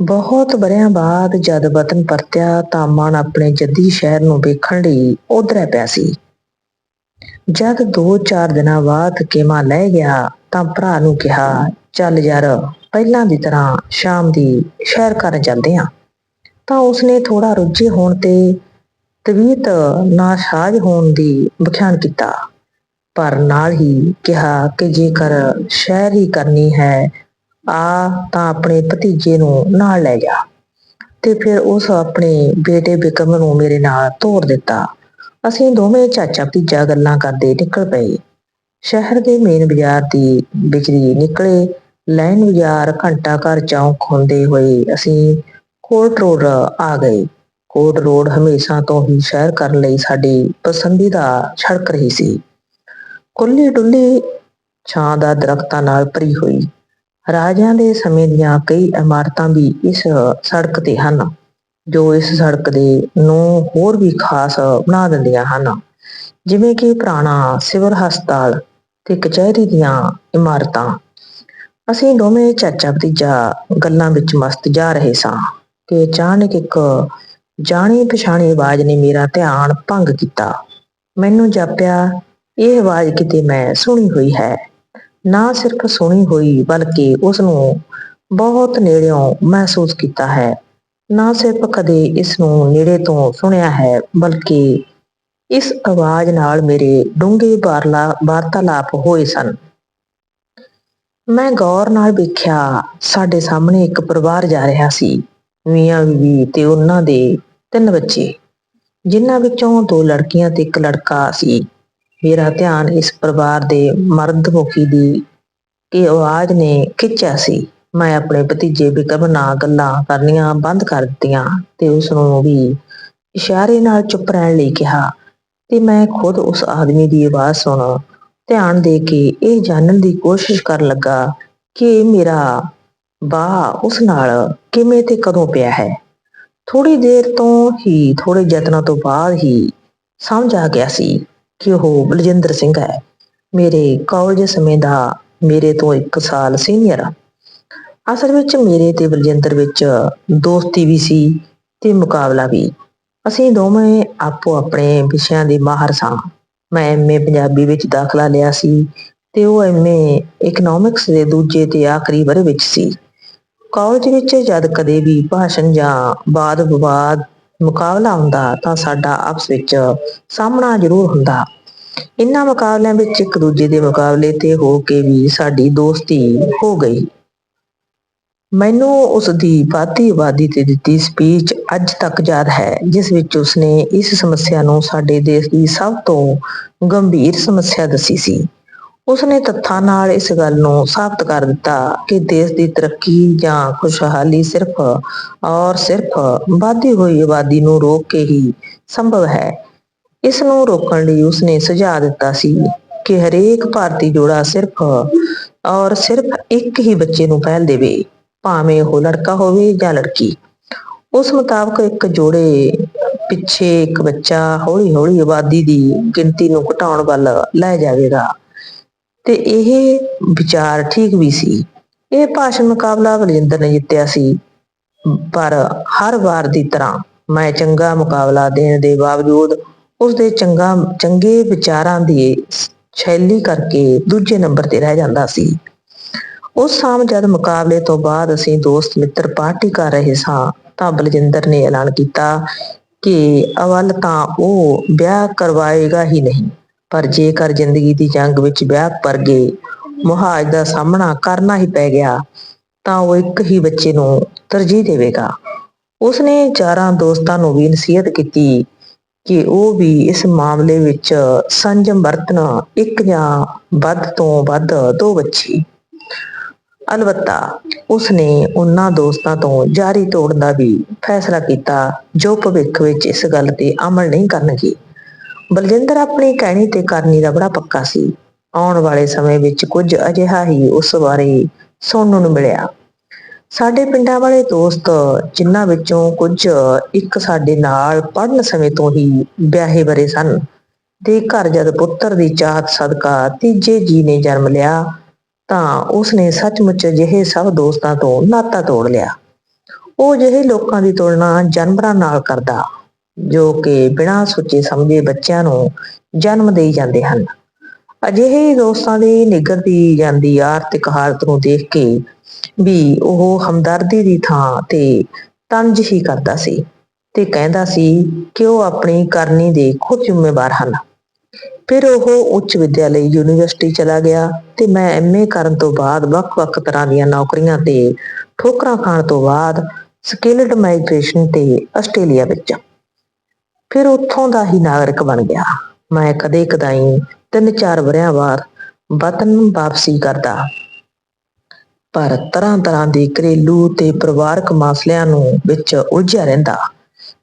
ਬਹੁਤ ਵਰ੍ਹਿਆਂ ਬਾਅਦ ਜਦ ਵਤਨ ਪਰਤਿਆ ਤਾਂ ਮਨ ਆਪਣੇ ਜੱਦੀ ਸ਼ਹਿਰ ਨੂੰ ਵੇਖਣ ਲਈ ਉਧਰਿਆ ਪਿਆ ਸੀ। ਜਦ ਦੋ ਚਾਰ ਦਿਨਾਂ ਬਾਅਦ ਕੇਮਾ ਲੈ ਗਿਆ ਤਾਂ ਭਰਾ ਨੂੰ ਕਿਹਾ, ਚੱਲ ਯਾਰ, ਪਹਿਲਾਂ ਦੀ ਤਰ੍ਹਾਂ ਸ਼ਾਮ ਦੀ ਸ਼ਹਿਰ ਕਰਨ ਜਾਂਦੇ ਆਂ। ਤਾਂ ਉਸਨੇ ਥੋੜਾ ਰੁੱਝੇ ਹੋਣ ਤੇ ਤਵੀਤ ਨਾਸਾਜ ਹੋਣ ਦੀ ਬਖਿਆਨ ਕੀਤਾ। ਪਰ ਨਾਲ ਹੀ ਕਿਹਾ ਕਿ ਜੇਕਰ ਸ਼ਹਿਰ ਹੀ ਕਰਨੀ ਹੈ ਆ ਤਾਂ ਆਪਣੇ ਭਤੀਜੇ ਨੂੰ ਨਾਲ ਲੈ ਜਾ। ਤੇ ਫਿਰ ਉਸ ਆਪਣੇ ਬੇਟੇ ਬਿਕਰਮ ਨੂੰ ਮੇਰੇ ਨਾਲ ਤੋਰ ਦਿੱਤਾ। ਅਸੀਂ ਦੋਵੇਂ ਚਾਚਾ ਭਤੀਜਾ ਗੱਲਾਂ ਕਰਦੇ ਨਿਕਲ ਪਏ। ਸ਼ਹਿਰ ਦੇ ਮੇਨ ਬਾਜ਼ਾਰ ਦੀ ਵਿਚਰੀ ਨਿਕਲੇ। ਲਾਈਨ ਬਾਜ਼ਾਰ ਘੰਟਾ ਘਰ ਚੌਂਕ ਹੁੰਦੇ ਹੋਏ ਅਸੀਂ ਕੋਟ ਰੋਡ ਆ ਗਏ। ਕੋਟ ਰੋਡ ਹਮੇਸ਼ਾ ਤੋਂ ਹੀ ਸ਼ਹਿਰ ਕਰਨ ਲਈ ਸਾਡੀ ਪਸੰਦੀਦਾ ਸੜਕ ਰਹੀ ਸੀ। ਕੁੱਲੀ ਡੁੱਲੀ ਛਾਂ ਦਾ ਦਰਖਤਾਂ ਨਾਲ ਭਰੀ ਹੋਈ ਰਾਜਿਆਂ ਦੇ ਸਮੇਂ ਦੀਆਂ ਕਈ ਇਮਾਰਤਾਂ ਵੀ ਇਸ ਸੜਕ ਤੇ ਹਨ, ਜੋ ਇਸ ਸੜਕ ਦੇ ਨੂੰ ਹੋਰ ਵੀ ਖਾਸ ਬਣਾ ਦਿੰਦੀਆਂ ਹਨ। ਜਿਵੇਂ ਕਿ ਪੁਰਾਣਾ ਸਿਵਲ ਹਸਪਤਾਲ ਤੇ ਕਚਹਿਰੀ ਦੀਆਂ ਇਮਾਰਤਾਂ। ਅਸੀਂ ਦੋਵੇਂ ਚਾਚਾ ਭਤੀਜਾ ਗੱਲਾਂ ਵਿੱਚ ਮਸਤ ਜਾ ਰਹੇ ਸਾਂ ਕਿ ਅਚਾਨਕ ਇੱਕ ਜਾਣੀ ਪਛਾਣੀ ਆਵਾਜ਼ ਨੇ ਮੇਰਾ ਧਿਆਨ ਭੰਗ ਕੀਤਾ। ਮੈਨੂੰ ਜਾਪਿਆ, ਇਹ ਆਵਾਜ਼ ਕਿਤੇ ਮੈਂ ਸੁਣੀ ਹੋਈ ਹੈ? ਨਾ ਸਿਰਫ ਸੁਣੀ ਹੋਈ ਬਲਕਿ ਉਸ ਨੂੰ ਬਹੁਤ ਨੇੜਿਓਂ ਮਹਿਸੂਸ ਕੀਤਾ ਹੈ। ਨਾ ਸਿਰਫ ਕਦੇ ਇਸ ਨੂੰ ਨੇੜੇ ਤੋਂ ਸੁਣਿਆ ਹੈ, ਬਲਕਿ ਇਸ ਆਵਾਜ਼ ਨਾਲ ਮੇਰੇ ਡੂੰਘੇ ਵਾਰਲਾ ਵਾਰਤਾਲਾਪ ਹੋਏ ਸਨ। ਮੈਂ ਗੌਰ ਨਾਲ ਵੇਖਿਆ, ਸਾਡੇ ਸਾਹਮਣੇ ਇੱਕ ਪਰਿਵਾਰ ਜਾ ਰਿਹਾ ਸੀ, ਮੀਆਂ ਬੀਵੀ ਤੇ ਉਹਨਾਂ ਦੇ ਤਿੰਨ ਬੱਚੇ, ਜਿਨ੍ਹਾਂ ਵਿੱਚੋਂ ਦੋ ਲੜਕੀਆਂ ਤੇ ਇੱਕ ਲੜਕਾ ਸੀ। ਮੇਰਾ ਧਿਆਨ ਇਸ ਪਰਿਵਾਰ ਦੇ ਮਰਦਮੁਖੀ ਦੀ ਕਿ ਆਵਾਜ਼ ਨੇ ਖਿੱਚਿਆ ਸੀ। ਮੈਂ ਆਪਣੇ ਭਤੀਜੇ ਬਿਕਰਮ ਨਾਲ ਗੱਲਾਂ ਕਰਨੀਆਂ ਬੰਦ ਕਰ ਦਿੱਤੀਆਂ ਤੇ ਉਸ ਨੂੰ ਵੀ ਇਸ਼ਾਰੇ ਨਾਲ ਚੁੱਪ ਰਹਿਣ ਲਈ ਕਿਹਾ ਤੇ ਮੈਂ ਖੁਦ ਉਸ ਆਦਮੀ ਦੀ ਆਵਾਜ਼ ਸੁਣ ਧਿਆਨ ਦੇ ਕੇ ਇਹ ਜਾਣਨ ਦੀ ਕੋਸ਼ਿਸ਼ ਕਰਨ ਲੱਗਾ ਕਿ ਮੇਰਾ ਬਾਹ ਉਸ ਨਾਲ ਕਿਵੇਂ ਤੇ ਕਦੋਂ ਪਿਆ ਹੈ। ਥੋੜੀ ਦੇਰ ਤੋਂ ਹੀ ਥੋੜੇ ਯਤਨਾਂ ਤੋਂ ਬਾਅਦ ਹੀ ਸਮਝ ਆ ਗਿਆ ਸੀ ਕਿ ਉਹ ਬਲਜਿੰਦਰ ਸਿੰਘ ਹੈ। ਮੇਰੇ ਕਾਲਜ ਸਮੇਂ ਦਾ ਮੇਰੇ ਤੋਂ 1 ਸਾਲ ਸੀਨੀਅਰ ਆ। ਅਸਲ ਵਿੱਚ ਮੇਰੇ ਤੇ ਬਲਜਿੰਦਰ ਵਿੱਚ ਦੋਸਤੀ ਵੀ ਸੀ ਤੇ ਮੁਕਾਬਲਾ ਵੀ। ਅਸੀਂ ਦੋਵੇਂ ਆਪੋ ਆਪਣੇ ਵਿਸ਼ਿਆਂ ਦੇ ਮਾਹਰ ਸਾਂ। ਮੈਂ ਐਮਏ ਪੰਜਾਬੀ ਵਿੱਚ ਦਾਖਲਾ ਲਿਆ ਸੀ ਤੇ ਉਹ ਐਮਏ ਇਕਨੋਮਿਕਸ ਦੇ ਦੂਜੇ ਤੇ ਆਖਰੀ ਵਰੇ ਵਿੱਚ ਸੀ। ਕਾਲਜ ਵਿੱਚ ਜਦ ਕਦੇ ਵੀ ਭਾਸ਼ਣ ਜਾਂ ਵਾਦ ਵਿਵਾਦ ਮੁਕਾਬਲਾ ਹੁੰਦਾ ਤਾਂ ਸਾਡਾ ਆਪਸ ਵਿੱਚ ਸਾਹਮਣਾ ਜ਼ਰੂਰ ਹੁੰਦਾ। ਇਨ੍ਹਾਂ ਮੁਕਾਬਲਿਆਂ ਵਿੱਚ ਇੱਕ ਦੂਜੇ ਦੇ ਮੁਕਾਬਲੇ ਤੇ ਹੋ ਕੇ ਵੀ ਸਾਡੀ ਦੋਸਤੀ ਹੋ ਗਈ। ਮੈਨੂੰ ਉਸ ਦੀ ਵਾਦੀ ਆਬਾਦੀ ਤੇ ਦਿੱਤੀ ਸਪੀਚ ਅੱਜ ਤੱਕ ਯਾਦ ਹੈ, ਜਿਸ ਵਿੱਚ ਉਸਨੇ ਇਸ ਸਮੱਸਿਆ ਨੂੰ ਸਾਡੇ ਦੇਸ਼ ਦੀ ਸਭ ਤੋਂ ਗੰਭੀਰ ਸਮੱਸਿਆ ਦੱਸੀ ਸੀ। ਉਸਨੇ ਤੱਥਾਂ ਨਾਲ ਇਸ ਗੱਲ ਨੂੰ ਸਾਬਤ ਕਰ ਦਿੱਤਾ ਕਿ ਦੇਸ਼ ਦੀ ਤਰੱਕੀ ਜਾਂ ਖੁਸ਼ਹਾਲੀ ਸਿਰਫ ਔਰ ਸਿਰਫ ਵਧਦੀ ਹੋਈ ਆਬਾਦੀ ਨੂੰ ਰੋਕ ਕੇ ਹੀ ਸੰਭਵ ਹੈ। ਇਸ ਨੂੰ ਰੋਕਣ ਲਈ ਉਸਨੇ ਸੁਝਾਅ ਦਿੱਤਾ ਸੀ ਕਿ ਹਰੇਕ ਭਾਰਤੀ ਜੋੜਾ ਸਿਰਫ ਔਰ ਸਿਰਫ ਇੱਕ ਹੀ ਬੱਚੇ ਨੂੰ ਪਹਿਲ ਦੇਵੇ, ਭਾਵੇਂ ਉਹ ਲੜਕਾ ਹੋਵੇ ਜਾਂ ਲੜਕੀ। ਉਸ ਮੁਤਾਬਕ ਇੱਕ ਜੋੜੇ ਪਿੱਛੇ ਇੱਕ ਬੱਚਾ ਹੌਲੀ-ਹੌਲੀ ਆਬਾਦੀ ਦੀ ਗਿਣਤੀ ਨੂੰ ਘਟਾਉਣ ਵੱਲ ਲੈ ਜਾਵੇਗਾ। ਤੇ ਇਹ ਵਿਚਾਰ ਠੀਕ ਵੀ ਸੀ। ਇਹ ਭਾਸ਼ਣ ਮੁਕਾਬਲਾ ਬਲਜਿੰਦਰ ਨੇ ਜਿੱਤਿਆ ਸੀ। ਪਰ ਹਰ ਵਾਰ ਦੀ ਤਰ੍ਹਾਂ ਮੈਂ ਚੰਗਾ ਮੁਕਾਬਲਾ ਦੇਣ ਦੇ ਬਾਵਜੂਦ ਉਸ ਦੇ ਚੰਗਾ, ਚੰਗੇ ਵਿਚਾਰਾਂ ਦੀ ਸ਼ੈਲੀ ਕਰਕੇ ਦੂਜੇ ਨੰਬਰ ਤੇ ਰਹਿ ਜਾਂਦਾ ਸੀ। ਉਸ ਸ਼ਾਮ ਜਦ ਮੁਕਾਬਲੇ ਤੋਂ ਬਾਅਦ ਅਸੀਂ ਦੋਸਤ ਮਿੱਤਰ ਪਾਰਟੀ ਕਰ ਰਹੇ ਸਾਂ, ਤਾਂ ਬਲਜਿੰਦਰ ਨੇ ਐਲਾਨ ਕੀਤਾ ਕਿ ਅਵਲ ਤਾਂ ਉਹ ਵਿਆਹ ਕਰਵਾਏਗਾ ਹੀ ਨਹੀਂ। ਪਰ ਜੇਕਰ ਜ਼ਿੰਦਗੀ ਦੀ ਜੰਗ ਵਿੱਚ ਵਿਆਹ ਵਰਗੇ ਮੁਹਾਜ ਦਾ ਸਾਹਮਣਾ ਕਰਨਾ ਹੀ ਪੈ ਗਿਆ, ਤਾਂ ਉਹ ਇੱਕ ਹੀ ਬੱਚੇ ਨੂੰ ਤਰਜੀਹ ਦੇਵੇਗਾ। ਉਸਨੇ ਚਾਰਾਂ ਦੋਸਤਾਂ ਨੂੰ ਵੀ ਨਸੀਹਤ ਕੀਤੀ ਕਿ ਉਹ ਵੀ ਇਸ ਮਾਮਲੇ ਵਿੱਚ ਸੰਜਮ ਵਰਤਣ ਇੱਕ ਜਾਂ ਵੱਧ ਤੋਂ ਵੱਧ ਦੋ ਬੱਚੇ। ਅਲਬੱਤਾ, ਉਸਨੇ ਉਹਨਾਂ ਦੋਸਤਾਂ ਤੋਂ ਜਾਰੀ ਤੋੜਨ ਦਾ ਵੀ ਫੈਸਲਾ ਕੀਤਾ, ਜੋ ਭਵਿੱਖ ਵਿੱਚ ਇਸ ਗੱਲ ਤੇ ਅਮਲ ਨਹੀਂ ਕਰਨਗੇ। ਬਲਜਿੰਦਰ ਆਪਣੀ ਕਹਿਣੀ ਤੇ ਕਰਨੀ ਦਾ ਬੜਾ ਪੱਕਾ ਸੀ। ਆਉਣ ਵਾਲੇ ਸਮੇਂ ਵਿੱਚ ਕੁਝ ਅਜਿਹਾ ਹੀ ਉਸ ਬਾਰੇ ਸੁਣਨ ਨੂੰ ਮਿਲਿਆ। ਸਾਡੇ ਪਿੰਡਾਂ ਵਾਲੇ ਦੋਸਤ, ਜਿਨ੍ਹਾਂ ਵਿੱਚੋਂ ਕੁਝ ਇੱਕ ਸਾਡੇ ਨਾਲ ਪੜ੍ਹਨ ਸਮੇਂ ਤੋਂ ਹੀ ਵਿਆਹੇ ਬਰੇ ਸਨ ਦੇ ਘਰ ਜਦ ਪੁੱਤਰ ਦੀ ਚਾਹਤ ਸਦਕਾ ਤੀਜੇ ਜੀ ਨੇ ਜਨਮ ਲਿਆ, ਤਾਂ ਉਸਨੇ ਸੱਚਮੁੱਚ ਜਿਹੇ ਸਭ ਦੋਸਤਾਂ ਤੋਂ ਨਾਤਾ ਤੋੜ ਲਿਆ। ਉਹ ਜਿਹੇ ਲੋਕਾਂ ਦੀ ਤੁਲਨਾ ਜਾਨਵਰਾਂ ਨਾਲ ਕਰਦਾ। ਜੋ ਕਿ ਬਿਨਾਂ ਸੋਚੇ ਸਮਝੇ ਬੱਚਿਆਂ ਨੂੰ ਜਨਮ ਦੇਈ ਜਾਂਦੇ ਹਨ। ਅਜਿਹੇ ਦੋਸਤਾਂ ਦੀ ਨਿਗਰਦੀ ਜਾਂਦੀ ਆਰਥਿਕ ਹਾਲਤ ਨੂੰ ਦੇਖ ਕੇ ਵੀ ਉਹ ਹਮਦਰਦੀ ਦੀ ਥਾਂ ਤੇ ਤੰਜ ਹੀ ਕਰਦਾ ਸੀ ਤੇ ਕਹਿੰਦਾ ਸੀ ਕਿ ਉਹ ਆਪਣੀ ਕਰਨੀ ਦੇ ਖੁਦ ਜ਼ਿੰਮੇਵਾਰ ਹਨ। ਫਿਰ ਉਹ ਉੱਚ ਵਿਦਿਆਲੇ ਯੂਨੀਵਰਸਿਟੀ ਚਲਾ ਗਿਆ ਤੇ ਮੈਂ ਐਮਏ ਕਰਨ ਤੋਂ ਬਾਅਦ ਵੱਖ-ਵੱਖ ਤਰ੍ਹਾਂ ਦੀਆਂ ਨੌਕਰੀਆਂ ਤੇ ਠੋਕਰਾਂ ਖਾਣ ਤੋਂ ਬਾਅਦ ਸਕਿਲਡ ਮਾਈਗ੍ਰੇਸ਼ਨ ਤੇ ਆਸਟ੍ਰੇਲੀਆ ਵਿੱਚ। ਫਿਰ ਉੱਥੋਂ ਦਾ ਹੀ ਨਾਗਰਿਕ ਬਣ ਗਿਆ। ਮੈਂ ਕਦੇ ਕਦਾਈ ਤਿੰਨ ਚਾਰ ਵਰਿਆਂ ਬਾਅਦ ਵਤਨ ਵਾਪਸੀ ਕਰਦਾ। ਪਰ ਤਰ੍ਹਾਂ ਤਰ੍ਹਾਂ ਦੇ ਘਰੇਲੂ ਤੇ ਪਰਿਵਾਰਕ ਮਾਸਲਿਆਂ ਨੂੰ ਵਿੱਚ ਉਲਝਿਆ ਰਹਿੰਦਾ।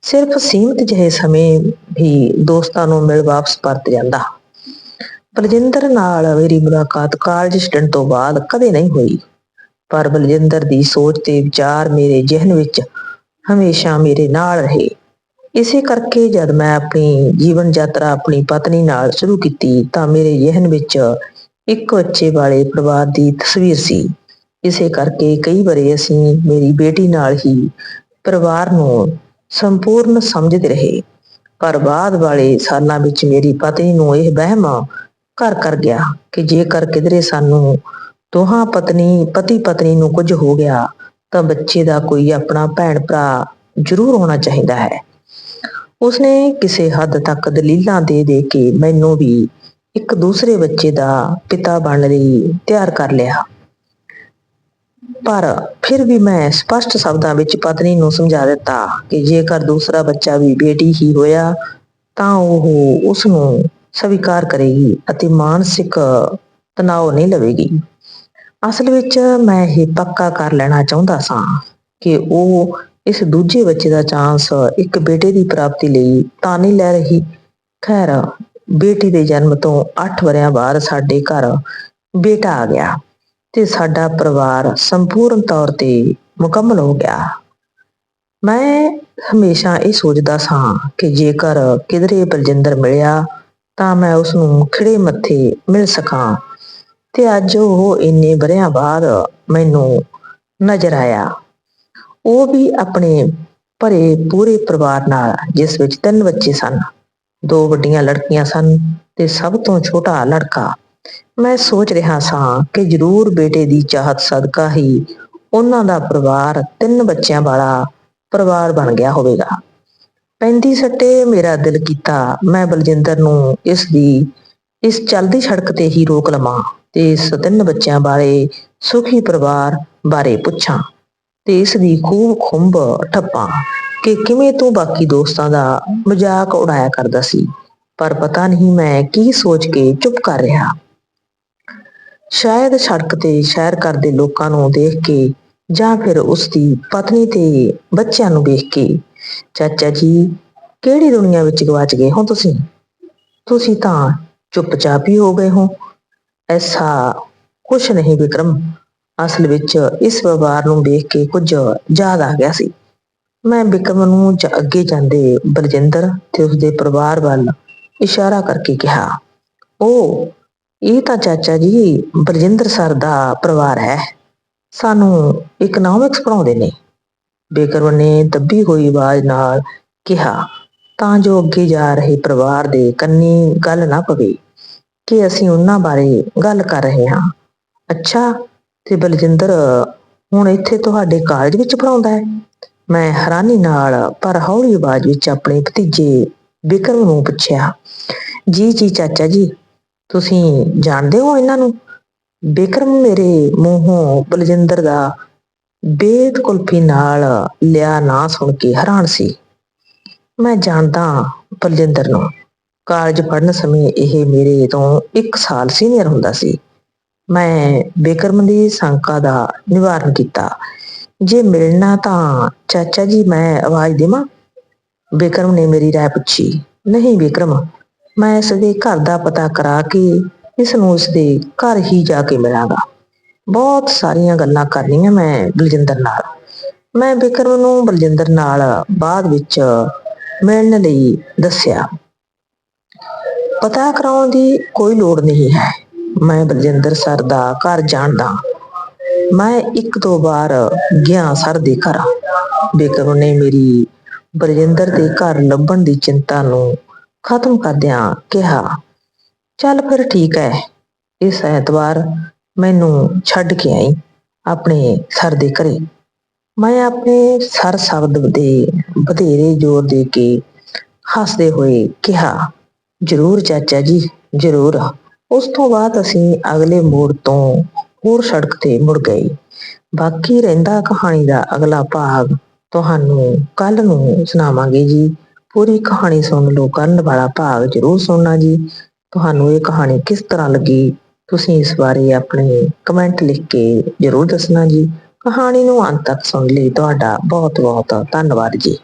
ਸਿਰਫ ਸੀਮਤ ਜਿਹੇ ਸਮੇਂ ਵੀ ਦੋਸਤਾਂ ਨੂੰ ਮਿਲ ਵਾਪਸ ਪਰਤ ਜਾਂਦਾ। ਬਲਜਿੰਦਰ ਨਾਲ ਮੇਰੀ ਮੁਲਾਕਾਤ ਕਾਲਜ ਛੱਡਣ ਤੋਂ ਬਾਅਦ ਕਦੇ ਨਹੀਂ ਹੋਈ। ਪਰ ਬਲਜਿੰਦਰ ਦੀ ਸੋਚ ਤੇ ਵਿਚਾਰ ਮੇਰੇ ਜ਼ਿਹਨ ਵਿੱਚ ਹਮੇਸ਼ਾ ਮੇਰੇ ਨਾਲ ਰਹੇ। ਇਸੇ ਕਰਕੇ ਜਦ ਮੈਂ ਆਪਣੀ ਜੀਵਨ ਯਾਤਰਾ ਆਪਣੀ ਪਤਨੀ ਨਾਲ ਸ਼ੁਰੂ ਕੀਤੀ ਤਾਂ ਮੇਰੇ ਜ਼ਿਹਨ ਵਿੱਚ ਇੱਕ ਬੱਚੇ ਵਾਲੇ ਪਰਿਵਾਰ ਦੀ ਤਸਵੀਰ ਸੀ। ਇਸੇ ਕਰਕੇ ਕਈ ਵਾਰੀ ਅਸੀਂ ਮੇਰੀ ਬੇਟੀ ਨਾਲ ਹੀ ਪਰਿਵਾਰ ਨੂੰ ਸੰਪੂਰਨ ਸਮਝਦੇ ਰਹੇ। ਪਰ ਬਾਅਦ ਵਾਲੇ ਸਾਲਾਂ ਵਿੱਚ ਮੇਰੀ ਪਤਨੀ ਨੂੰ ਇਹ ਵਹਿਮ ਘਰ ਕਰ ਗਿਆ ਕਿ ਜੇਕਰ ਕਿਧਰੇ ਸਾਨੂੰ ਦੋਹਾਂ ਪਤਨੀ, ਪਤੀ ਪਤਨੀ ਨੂੰ ਕੁਝ ਹੋ ਗਿਆ ਤਾਂ ਬੱਚੇ ਦਾ ਕੋਈ ਆਪਣਾ ਭੈਣ ਭਰਾ ਜ਼ਰੂਰ ਹੋਣਾ ਚਾਹੀਦਾ ਹੈ। ਉਸਨੇ ਕਿਸੇ ਹੱਦ ਤੱਕ ਦਲੀਲਾਂ ਦੇ ਦੇ ਕੇ ਮੈਨੂੰ ਵੀ ਇੱਕ ਦੂਸਰੇ ਬੱਚੇ ਦਾ ਪਿਤਾ ਬਣਨ ਲਈ ਤਿਆਰ ਕਰ ਲਿਆ। ਪਰ ਫਿਰ ਵੀ ਮੈਂ ਸਪਸ਼ਟ ਸ਼ਬਦਾਂ ਵਿੱਚ ਪਤਨੀ ਨੂੰ ਸਮਝਾ ਦਿੱਤਾ ਕਿ ਜੇਕਰ ਦੂਸਰਾ ਬੱਚਾ ਵੀ ਬੇਟੀ ਹੀ ਹੋਇਆ, ਤਾਂ ਉਹ ਉਸ ਨੂੰ ਸਵੀਕਾਰ ਕਰੇਗੀ ਅਤੇ ਮਾਨਸਿਕ ਤਣਾਅ ਨਹੀਂ ਲਵੇਗੀ। ਅਸਲ ਵਿੱਚ ਮੈਂ ਇਹ ਪੱਕਾ ਕਰ ਲੈਣਾ ਚਾਹੁੰਦਾ ਸਾਂ ਕਿ ਉਹ ਇਸ ਦੂਜੇ ਬੱਚੇ ਦਾ ਚਾਂਸ ਇੱਕ ਬੇਟੇ ਦੀ ਪ੍ਰਾਪਤੀ ਲਈ ਤਾਂ ਨਹੀਂ ਲੈ ਰਹੀ। ਖੈਰ, ਬੇਟੀ ਦੇ ਜਨਮ ਤੋਂ 8 ਵਰਿਆਂ ਬਾਅਦ ਸਾਡੇ ਘਰ ਬੇਟਾ ਆ ਗਿਆ ਤੇ ਸਾਡਾ ਪਰਿਵਾਰ ਸੰਪੂਰਨ ਤੌਰ ਤੇ ਮੁਕੰਮਲ ਹੋ ਗਿਆ। ਮੈਂ ਹਮੇਸ਼ਾ ਇਹ ਸੋਚਦਾ ਸਾਂ ਕਿ ਜੇਕਰ ਕਿਧਰੇ ਬਲਜਿੰਦਰ ਮਿਲਿਆ ਤਾਂ ਮੈਂ ਉਸ ਨੂੰ ਖਿੜੇ ਮੱਥੇ ਮਿਲ ਸਕਾਂ ਤੇ ਅੱਜ ਉਹ ਇੰਨੇ ਬਰਿਆਂ ਬਾਅਦ ਮੈਨੂੰ ਨਜ਼ਰ ਆਇਆ। ਉਹ ਵੀ ਆਪਣੇ ਭਰੇ ਪੂਰੇ ਪਰਿਵਾਰ ਨਾਲ, ਜਿਸ ਵਿੱਚ ਤਿੰਨ ਬੱਚੇ ਸਨ। ਦੋ ਵੱਡੀਆਂ ਲੜਕੀਆਂ ਸਨ ਤੇ ਸਭ ਤੋਂ ਛੋਟਾ ਲੜਕਾ। ਮੈਂ ਸੋਚ ਰਿਹਾ ਸਾਂ ਕਿ ਜ਼ਰੂਰ ਬੇਟੇ ਦੀ ਚਾਹਤ ਸਦਕਾ ਹੀ ਉਹਨਾਂ ਦਾ ਪਰਿਵਾਰ ਤਿੰਨ ਬੱਚਿਆਂ ਵਾਲਾ ਪਰਿਵਾਰ ਬਣ ਗਿਆ ਹੋਵੇਗਾ। ਪੈਂਦੀ ਸੱਟੇ ਮੇਰਾ ਦਿਲ ਕੀਤਾ, ਮੈਂ ਬਲਜਿੰਦਰ ਨੂੰ ਇਸ ਦੀ, ਇਸ ਚਲਦੀ ਸੜਕ ਤੇ ਹੀ ਰੋਕ ਲਵਾਂ ਤੇ ਇਸ ਤਿੰਨ ਬੱਚਿਆਂ ਬਾਰੇ ਸੁਖੀ ਪਰਿਵਾਰ ਬਾਰੇ ਪੁੱਛਾਂ। ਤੇ ਇਸ ਦੀ ਖੂਬ ਖੁੰਬ ਠੱਪਾਂ ਕਿ ਕਿਵੇਂ ਤੂੰ ਬਾਕੀ ਦੋਸਤਾਂ ਦਾ ਮਜ਼ਾਕ ਉਡਾਇਆ ਕਰਦਾ ਸੀ, ਪਰ ਪਤਾ ਨਹੀਂ ਮੈਂ ਕੀ ਸੋਚ ਕੇ ਚੁੱਪ ਕਰ ਰਿਹਾ। ਸ਼ਾਇਦ ਸੜਕ ਤੇ ਸ਼ਹਿਰ ਕਰਦੇ ਲੋਕਾਂ ਨੂੰ ਦੇਖ ਕੇ ਜਾਂ ਫਿਰ ਉਸ ਦੀ ਪਤਨੀ ਤੇ ਬੱਚਿਆਂ ਨੂੰ ਦੇਖ ਕੇ, ਚਾਚਾ ਜੀ, ਕਿਹੜੀ ਦੁਨੀਆ ਵਿੱਚ ਗਵਾਚ ਗਏ ਹੋ ਤੁਸੀਂ? ਤੁਸੀਂ ਤਾਂ ਚੁੱਪਚਾਪ ਹੀ ਹੋ ਗਏ ਹੋ। ਐਸਾ ਕੁਛ ਨਹੀਂ ਵਿਕਰਮ। ਅਸਲ ਵਿੱਚ ਇਸ ਵਪਾਰ ਨੂੰ ਦੇਖ ਕੇ ਕੁਝ ਯਾਦ ਆ ਗਿਆ ਸੀ। ਮੈਂ ਵਿਕਰਮ ਨੂੰ ਅੱਗੇ ਜਾਂਦੇ ਬਲਜਿੰਦਰ ਤੇ ਉਸਦੇ ਪਰਿਵਾਰ ਵੱਲ ਇਸ਼ਾਰਾ ਕਰਕੇ ਕਿਹਾ ਉਹ ਇਹ ਤਾਂ ਚਾਚਾ ਜੀ ਬਲਜਿੰਦਰ ਸਰ ਦਾ ਪਰਿਵਾਰ ਹੈ। ਸਾਨੂੰ ਇਕਨੋਮਿਕਸ ਪੜਾਉਂਦੇ ਨੇ। ਬੇਕਰਮ ਨੇ ਦੱਬੀ ਹੋਈ ਆਵਾਜ਼ ਨਾਲ ਕਿਹਾ, ਤਾਂ ਜੋ ਅੱਗੇ ਜਾ ਰਹੇ ਪਰਿਵਾਰ ਦੇ ਕੰਨੀ ਗੱਲ ਨਾ ਪਵੇ ਕਿ ਅਸੀਂ ਉਹਨਾਂ ਬਾਰੇ ਗੱਲ ਕਰ ਰਹੇ ਹਾਂ। ਅੱਛਾ ਤੇ ਬਲਜਿੰਦਰ, ਹੁਣ ਇੱਥੇ ਤੁਹਾਡੇ ਕਾਲਜ ਵਿੱਚ ਪੜਾਉਂਦਾ ਹੈ। ਮੈਂ ਹੈਰਾਨੀ ਨਾਲ ਪਰ ਹੌਲੀ ਆਵਾਜ਼ ਵਿੱਚ ਆਪਣੇ ਭਤੀਜੇ ਵਿਕਰਮ ਨੂੰ ਪੁੱਛਿਆ, ਜੀ ਜੀ, ਚਾਚਾ ਜੀ, ਤੁਸੀਂ ਜਾਣਦੇ ਹੋ ਇਹਨਾਂ ਨੂੰ? ਵਿਕਰਮ ਮੇਰੇ ਮੂੰਹੋਂ ਬਲਜਿੰਦਰ ਦਾ ਬੇਦ ਕੁਲਫੀ ਨਾਲ ਲਿਆ ਨਾ ਸੁਣ ਕੇ ਹੈਰਾਨ ਸੀ। ਮੈਂ ਜਾਣਦਾ ਬਲਜਿੰਦਰ ਨੂੰ। ਕਾਲਜ ਪੜ੍ਹਨ ਸਮੇਂ ਇਹ ਮੇਰੇ ਤੋਂ 1 ਸਾਲ ਸੀਨੀਅਰ ਹੁੰਦਾ ਸੀ। ਮੈਂ ਵਿਕਰਮ ਦੀ ਸ਼ੰਕਾ ਦਾ ਨਿਵਾਰਨ ਕੀਤਾ। ਜੇ ਮਿਲਣਾ ਤਾਂ ਚਾਚਾ ਜੀ ਮੈਂ ਆਵਾਜ਼ ਦੇਵਾਂ? ਵਿਕਰਮ ਨੇ ਮੇਰੀ ਰਾਏ ਪੁੱਛੀ। ਨਹੀਂ ਵਿਕਰਮ ਮੈਂ ਇਸ ਦੇ ਘਰ ਦਾ ਪਤਾ ਕਰਾ ਕੇ ਇਸ ਨੂੰ ਉਸ ਦੇ ਘਰ ਹੀ ਜਾ ਕੇ ਮਿਲਾਂਗਾ। ਬਹੁਤ ਸਾਰੀਆਂ ਗੱਲਾਂ ਕਰਨੀਆਂ ਮੈਂ ਬਲਜਿੰਦਰ ਨਾਲ। ਮੈਂ ਬਿਕਰਮ ਨੂੰ ਬਲਜਿੰਦਰ ਨਾਲ ਬਾਅਦ ਵਿੱਚ ਮਿਲਣ ਲਈ ਦੱਸਿਆ। ਪਤਾ ਕਰਾਉਣ ਦੀ ਕੋਈ ਲੋੜ ਨਹੀਂ ਹੈ। ਮੈਂ ਬਲਜਿੰਦਰ ਸਰ ਦਾ ਘਰ ਜਾਣਦਾ। ਮੈਂ ਇੱਕ ਦੋ ਵਾਰ ਗਿਆ ਸਰ ਦੇ ਘਰ। ਬੇਕਰ ਨੇ ਮੇਰੀ ਬਲਜਿੰਦਰ ਦੇ ਘਰ ਲੱਭਣ ਦੀ ਚਿੰਤਾ ਨੂੰ ਖਤਮ ਕਰਦਿਆਂ ਕਿਹਾ, ਚੱਲ ਫਿਰ ਠੀਕ ਹੈ ਇਸ ਐਤਵਾਰ ਮੈਨੂੰ ਛੱਡ ਕੇ ਆਈ ਆਪਣੇ ਸਰ ਦੇ ਘਰੇ। ਮੈਂ ਆਪਣੇ ਸਰ ਸ਼ਬਦ ਦੇ ਵਧੇਰੇ ਜ਼ੋਰ ਦੇ ਕੇ ਹੱਸਦੇ ਹੋਏ ਕਿਹਾ, ਜ਼ਰੂਰ ਚਾਚਾ ਜੀ, ਜ਼ਰੂਰ। ਉਸ ਤੋਂ ਬਾਅਦ ਅਸੀਂ ਅਗਲੇ ਮੋੜ ਤੋਂ ਹੋਰ ਸੜਕ ਤੇ ਮੁੜ ਗਏ। ਬਾਕੀ ਰਹਿੰਦਾ ਕਹਾਣੀ ਦਾ ਅਗਲਾ ਭਾਗ ਤੁਹਾਨੂੰ ਕੱਲ ਨੂੰ ਸੁਣਾਵਾਂਗੇ ਜੀ। ਪੂਰੀ ਕਹਾਣੀ ਸੁਣ ਲਓ, ਕਰਨ ਵਾਲਾ ਭਾਗ ਜ਼ਰੂਰ ਸੁਣਨਾ ਜੀ। ਤੁਹਾਨੂੰ ਇਹ ਕਹਾਣੀ ਕਿਸ ਤਰ੍ਹਾਂ ਲੱਗੀ, ਤੁਸੀਂ ਇਸ ਬਾਰੇ ਆਪਣੇ ਕਮੈਂਟ ਲਿਖ ਕੇ ਜ਼ਰੂਰ ਦੱਸਣਾ ਜੀ। ਕਹਾਣੀ ਨੂੰ ਅੰਤ ਤੱਕ ਸੁਣ ਲਈ ਤੁਹਾਡਾ ਬਹੁਤ ਬਹੁਤ ਧੰਨਵਾਦ ਜੀ।